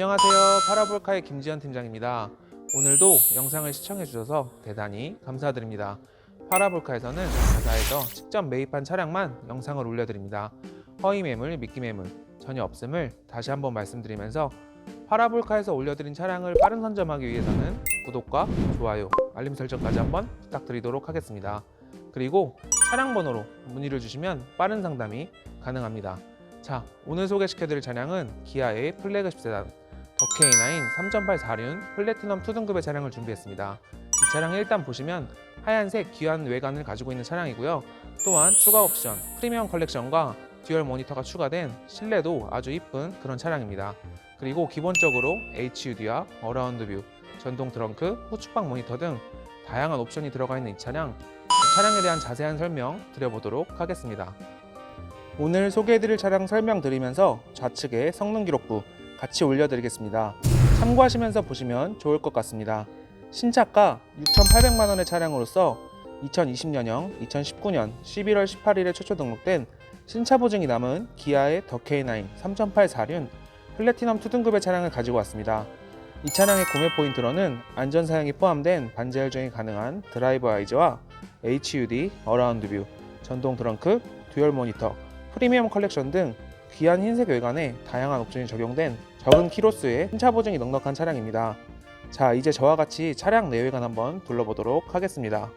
안녕하세요. 파라볼카의 김지현 팀장입니다. 오늘도 영상을 시청해 주셔서 대단히 감사드립니다. 파라볼카에서는 자사에서 직접 매입한 차량만 영상을 올려드립니다. 허위 매물, 미끼 매물 전혀 없음을 다시 한번 말씀드리면서 파라볼카에서 올려드린 차량을 빠른 선점하기 위해서는 구독과 좋아요, 알림 설정까지 한번 부탁드리도록 하겠습니다. 그리고 차량 번호로 문의를 주시면 빠른 상담이 가능합니다. 자, 오늘 소개시켜드릴 차량은 기아의 플래그십 세단 더K9 3.8 4륜 플래티넘 2등급의 차량을 준비했습니다. 이 차량 일단 보시면 하얀색 귀한 외관을 가지고 있는 차량이고요. 또한 추가 옵션 프리미엄 컬렉션과 듀얼 모니터가 추가된 실내도 아주 이쁜 그런 차량입니다. 그리고 기본적으로 HUD와 어라운드 뷰, 전동 트렁크, 후측방 모니터 등 다양한 옵션이 들어가 있는 이 차량 차량에 대한 자세한 설명 드려보도록 하겠습니다. 오늘 소개해드릴 차량 설명드리면서 좌측에 성능 기록부 같이 올려드리겠습니다. 참고하시면서 보시면 좋을 것 같습니다. 신차가 6,800만 원의 차량으로서 2020년형 2019년 11월 18일에 최초 등록된 신차 보증이 남은 기아의 더 K9 3.8 4륜 플래티넘 2등급의 차량을 가지고 왔습니다. 이 차량의 구매 포인트로는 안전 사양이 포함된 반지 할증이 가능한 드라이버 아이즈와 HUD, 어라운드 뷰, 전동 트렁크, 듀얼 모니터, 프리미엄 컬렉션 등 귀한 흰색 외관에 다양한 옵션이 적용된 적은 키로수의 신차 보증이 넉넉한 차량입니다. 자, 이제 저와 같이 차량 내외관 한번 둘러보도록 하겠습니다.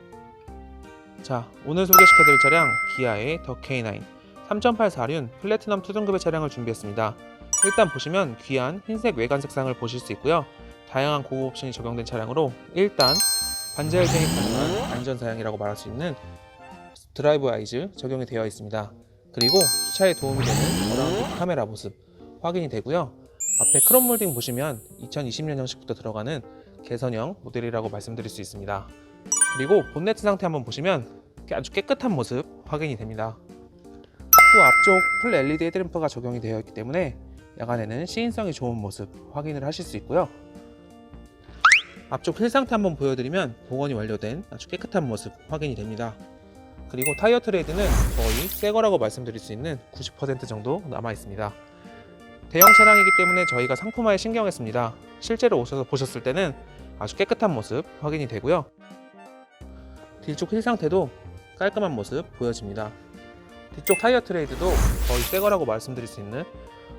자, 오늘 소개시켜드릴 차량 기아의 더 K9 3.8 4륜 플래티넘 2등급의 차량을 준비했습니다. 일단 보시면 귀한 흰색 외관 색상을 보실 수 있고요. 다양한 고급 옵션이 적용된 차량으로 일단 반지 할증이 가능한 안전 사양이라고 말할 수 있는 드라이브 아이즈 적용이 되어 있습니다. 그리고 주차에 도움이 되는 어라운드 카메라 모습 확인이 되고요. 앞에 크롬 몰딩 보시면 2020년 형식부터 들어가는 개선형 모델이라고 말씀드릴 수 있습니다. 그리고 본네트 상태 한번 보시면 아주 깨끗한 모습 확인이 됩니다. 또 앞쪽 풀 LED 헤드램프가 적용이 되어 있기 때문에 야간에는 시인성이 좋은 모습 확인을 하실 수 있고요. 앞쪽 휠 상태 한번 보여드리면 복원이 완료된 아주 깨끗한 모습 확인이 됩니다. 그리고 타이어 트레이드는 거의 새 거라고 말씀드릴 수 있는 90% 정도 남아 있습니다. 대형 차량이기 때문에 저희가 상품화에 신경했습니다. 실제로 오셔서 보셨을 때는 아주 깨끗한 모습 확인이 되고요. 뒤쪽 휠 상태도 깔끔한 모습 보여집니다. 뒤쪽 타이어 트레이드도 거의 새 거라고 말씀드릴 수 있는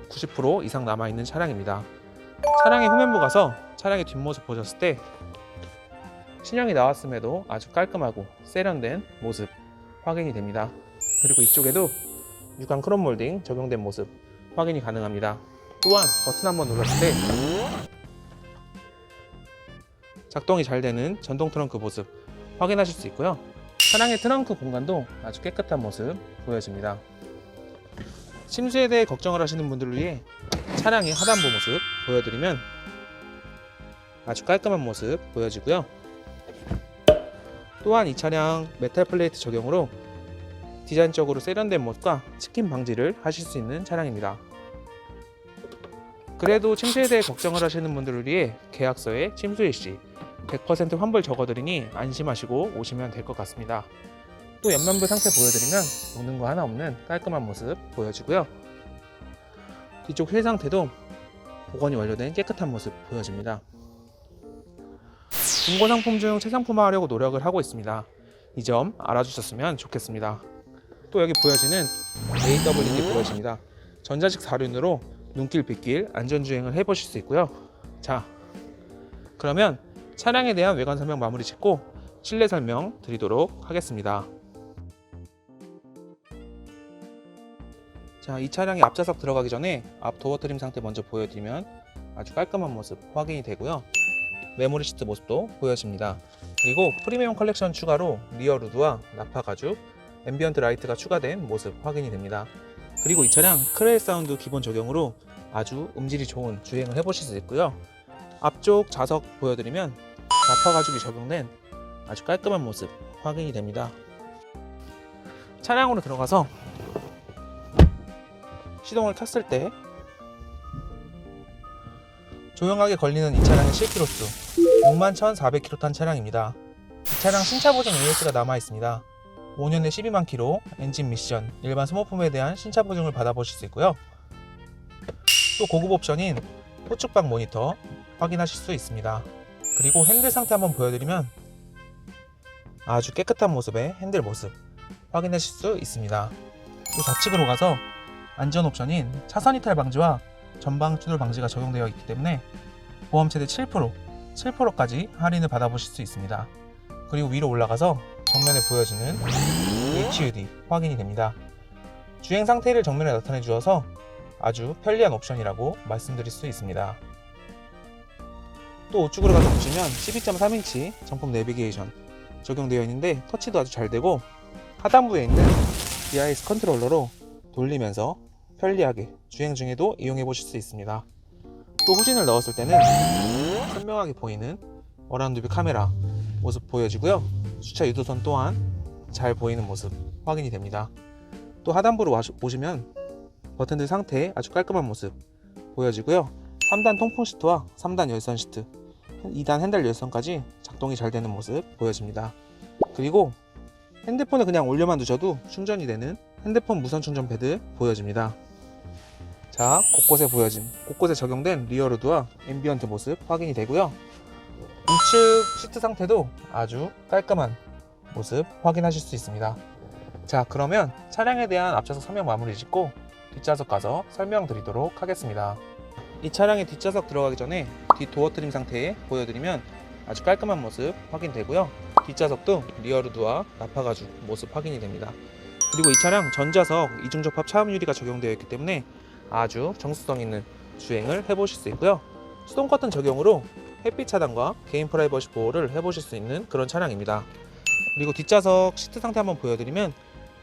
90% 이상 남아 있는 차량입니다. 차량의 후면부 가서 차량의 뒷모습 보셨을 때 신형이 나왔음에도 아주 깔끔하고 세련된 모습 확인이 됩니다. 그리고 이쪽에도 유광 크롬 몰딩 적용된 모습 확인이 가능합니다. 또한 버튼 한번 눌렀을 때 작동이 잘 되는 전동 트렁크 모습 확인하실 수 있고요. 차량의 트렁크 공간도 아주 깨끗한 모습 보여집니다. 침수에 대해 걱정을 하시는 분들을 위해 차량의 하단부 모습 보여드리면 아주 깔끔한 모습 보여지고요. 또한 이 차량 메탈 플레이트 적용으로 디자인적으로 세련된 모습과 치킨 방지를 하실 수 있는 차량입니다. 그래도 침수에 대해 걱정을 하시는 분들을 위해 계약서에 침수 일시 100% 환불 적어드리니 안심하시고 오시면 될 것 같습니다. 또 옆면부 상태 보여드리면 녹는 거 하나 없는 깔끔한 모습 보여지고요. 뒤쪽 휠 상태도 복원이 완료된 깨끗한 모습 보여집니다. 중고 상품 중 최상품화하려고 노력을 하고 있습니다. 이 점 알아주셨으면 좋겠습니다. 또 여기 보여지는 AWD 보여집니다. 전자식 사륜으로 눈길 빗길 안전주행을 해보실 수 있고요. 자, 그러면 차량에 대한 외관 설명 마무리 짓고 실내 설명 드리도록 하겠습니다. 자, 이 차량의 앞좌석 들어가기 전에 앞 도어 트림 상태 먼저 보여드리면 아주 깔끔한 모습 확인이 되고요. 메모리 시트 모습도 보여집니다. 그리고 프리미엄 컬렉션 추가로 리어 루드와 나파 가죽, 앰비언트 라이트가 추가된 모습 확인이 됩니다. 그리고 이 차량 크레일 사운드 기본 적용으로 아주 음질이 좋은 주행을 해보실 수 있고요. 앞쪽 좌석 보여드리면 나파 가죽이 적용된 아주 깔끔한 모습 확인이 됩니다. 차량으로 들어가서 시동을 켰을 때 조용하게 걸리는 이 차량의 실키로수 61,400km 탄 차량입니다. 이 차량 신차 보증 AS가 남아 있습니다. 5년에 12만 킬로, 엔진 미션, 일반 소모품에 대한 신차 보증을 받아보실 수 있고요. 또 고급 옵션인 호축방 모니터 확인하실 수 있습니다. 그리고 핸들 상태 한번 보여드리면 아주 깨끗한 모습의 핸들 모습 확인하실 수 있습니다. 또 좌측으로 가서 안전 옵션인 차선 이탈 방지와 전방 추돌 방지가 적용되어 있기 때문에 보험 최대 7% 7%까지 할인을 받아보실 수 있습니다. 그리고 위로 올라가서 정면에 보여지는 HUD 확인이 됩니다. 주행 상태를 정면에 나타내 주어서 아주 편리한 옵션이라고 말씀드릴 수 있습니다. 또 우측으로 가서 보시면 12.3인치 정품 내비게이션 적용되어 있는데 터치도 아주 잘 되고 하단부에 있는 DIS 컨트롤러로 돌리면서 편리하게 주행 중에도 이용해 보실 수 있습니다. 또 후진을 넣었을 때는 선명하게 보이는 어라운드뷰 카메라 모습 보여지고요. 주차 유도선 또한 잘 보이는 모습 확인이 됩니다. 또 하단부로 와- 보시면 버튼들 상태 아주 깔끔한 모습 보여지고요. 3단 통풍 시트와 3단 열선 시트, 2단 핸들 열선까지 작동이 잘 되는 모습 보여집니다. 그리고 핸드폰을 그냥 올려만 두셔도 충전이 되는 핸드폰 무선 충전 패드 보여집니다. 자, 곳곳에 보여진, 곳곳에 적용된 리어로드와 앰비언트 모습 확인이 되고요. 우측 시트 상태도 아주 깔끔한 모습 확인하실 수 있습니다. 자, 그러면 차량에 대한 앞좌석 설명 마무리 짓고 뒷좌석 가서 설명드리도록 하겠습니다. 이 차량의 뒷좌석 들어가기 전에 뒷 도어 트림 상태 보여드리면 아주 깔끔한 모습 확인되고요. 뒷좌석도 리어루드와 나파 가죽 모습 확인이 됩니다. 그리고 이 차량 전좌석 이중 접합 차음 유리가 적용되어 있기 때문에 아주 정수성 있는 주행을 해보실 수 있고요. 수동 커튼 적용으로 햇빛 차단과 개인 프라이버시 보호를 해보실 수 있는 그런 차량입니다. 그리고 뒷좌석 시트 상태 한번 보여드리면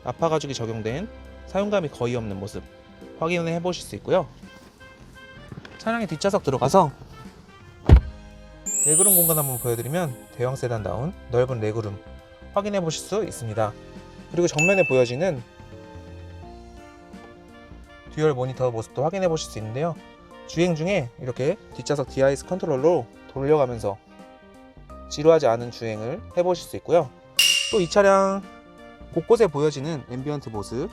나파 가죽이 적용된 사용감이 거의 없는 모습 확인을 해보실 수 있고요. 차량의 뒷좌석 들어가서 레그룸 공간 한번 보여드리면 대형 세단다운 넓은 레그룸 확인해 보실 수 있습니다. 그리고 정면에 보여지는 듀얼 모니터 모습도 확인해 보실 수 있는데요. 주행 중에 이렇게 뒷좌석 DIS 컨트롤로 돌려가면서 지루하지 않은 주행을 해보실 수 있고요. 또 이 차량 곳곳에 보여지는 앰비언트 모습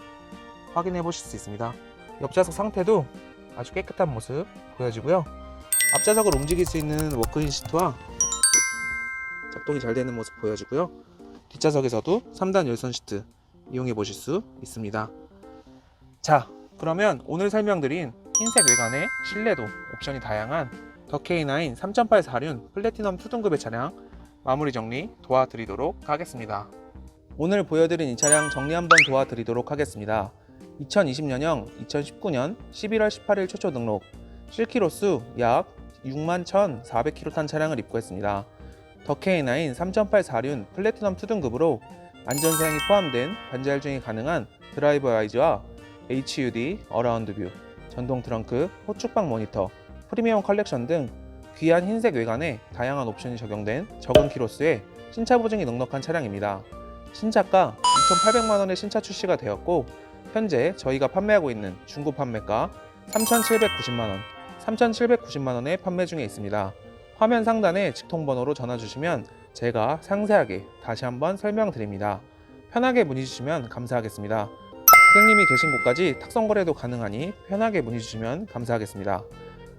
확인해 보실 수 있습니다. 옆좌석 상태도 아주 깨끗한 모습 보여지고요. 앞좌석을 움직일 수 있는 워크인 시트와 작동이 잘 되는 모습 보여지고요. 뒷좌석에서도 3단 열선 시트 이용해 보실 수 있습니다. 자, 그러면 오늘 설명드린 흰색 외관의 실내도 옵션이 다양한 더 K9 3.8 4륜 플래티넘 2등급의 차량 마무리 정리 도와드리도록 하겠습니다. 오늘 보여드린 이 차량 정리 한번 도와드리도록 하겠습니다. 2020년형 2019년 11월 18일 최초 등록 실키로수 약 6만 1,400km 탄 차량을 입고했습니다. 더 K9 3.8 4륜 플래티넘 2등급으로 안전사양이 포함된 반자율 주행이 가능한 드라이버 아이즈와 HUD, 어라운드 뷰, 전동 트렁크, 호축방 모니터, 프리미엄 컬렉션 등 귀한 흰색 외관에 다양한 옵션이 적용된 적은 키로수의 신차 보증이 넉넉한 차량입니다. 신차가 2,800만 원의 신차 출시가 되었고 현재 저희가 판매하고 있는 중고 판매가 3,790만 원, 3,790만 원에 판매 중에 있습니다. 화면 상단에 직통번호로 전화 주시면 제가 상세하게 다시 한번 설명드립니다. 편하게 문의 주시면 감사하겠습니다. 고객님이 계신 곳까지 탁송 거래도 가능하니 편하게 문의 주시면 감사하겠습니다.